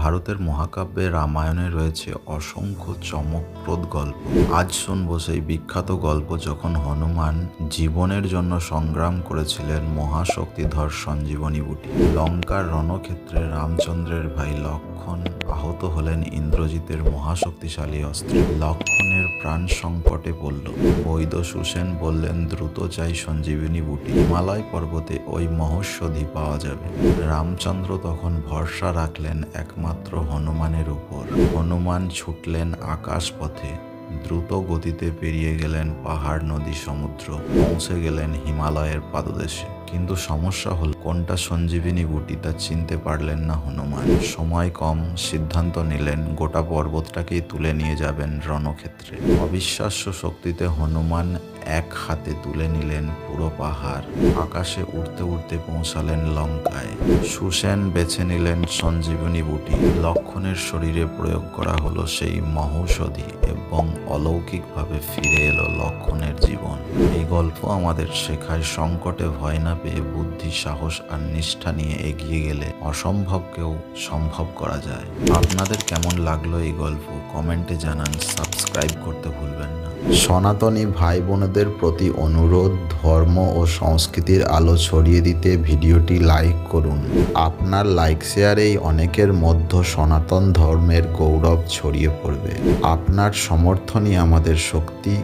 ভারতের মহাকাব্যে রামায়ণে রয়েছে অসংখ্য চমকপ্রদ গল্প। আজ শুনব সেই বিখ্যাত গল্প যখন হনুমান জীবনের জন্য সংগ্রাম করেছিলেন মহাশক্তিধর সঞ্জীবনী বুটি। লঙ্কার রণক্ষেত্রে রামচন্দ্রের ভাই লক্ষণ আহত হলেন ইন্দ্রজিতের মহাশক্তিশালী অস্ত্রে। লক্ষণের প্রাণ সংকটে পড়ল। বৈদ সুসেন বললেন, দ্রুত চাই সঞ্জীবনী বুটি, হিমালয় পর্বতে ওই মহৌষধি পাওয়া যাবে। রামচন্দ্র তখন ভরসা রাখলেন, একমাত্র হনুমানের উপর। হনুমান ছুটলেন আকাশ পথে দ্রুত গতিতে পেরিয়ে গেলেন পাহাড়, নদী, সমুদ্র, পৌঁছে গেলেন হিমালয়ের পাদদেশে। কিন্তু সমস্যা হল, কোনটা সঞ্জীবিনী বুটি তা চিনতে পারলেন না হনুমান। সময় কম, সিদ্ধান্ত নিলেন, গোটা পর্বতটাকেই তুলে নিয়ে যাবেন রণক্ষেত্রে। অবিশ্বাস্য শক্তিতে হনুমান এক হাতে তুলে নিলেন পুরো পাহাড়। আকাশে উড়তে উড়তে পৌঁছালেন লঙ্কায়। সুসেন বেছে নিলেন সঞ্জীবনী বুটি। লক্ষণের শরীরে প্রয়োগ করা হলো সেই মহৌষধি এবং অলৌকিকভাবে ফিরে এলো লক্ষণের জীবন। এই গল্প আমাদের শেখায় সংকটে ভয় না পেয়ে বুদ্ধি, সাহস আর নিষ্ঠা নিয়ে এগিয়ে গেলে অসম্ভবকেও সম্ভব করা যায়। আপনাদের কেমন লাগল এই গল্প? কমেন্টে জানান। সাবস্ক্রাইব করতে ভুলবেন না। সনাতনী ভাই বোনেদের প্রতি অনুরোধ, ধর্ম ও সংস্কৃতির আলো ছড়িয়ে দিতে ভিডিওটি লাইক করুন। আপনার লাইক শেয়ারেই অনেকের মধ্য সনাতন ধর্মের গৌরব ছড়িয়ে পড়বে। আপনার সমর্থনই আমাদের শক্তি।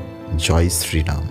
জয় শ্রীরাম।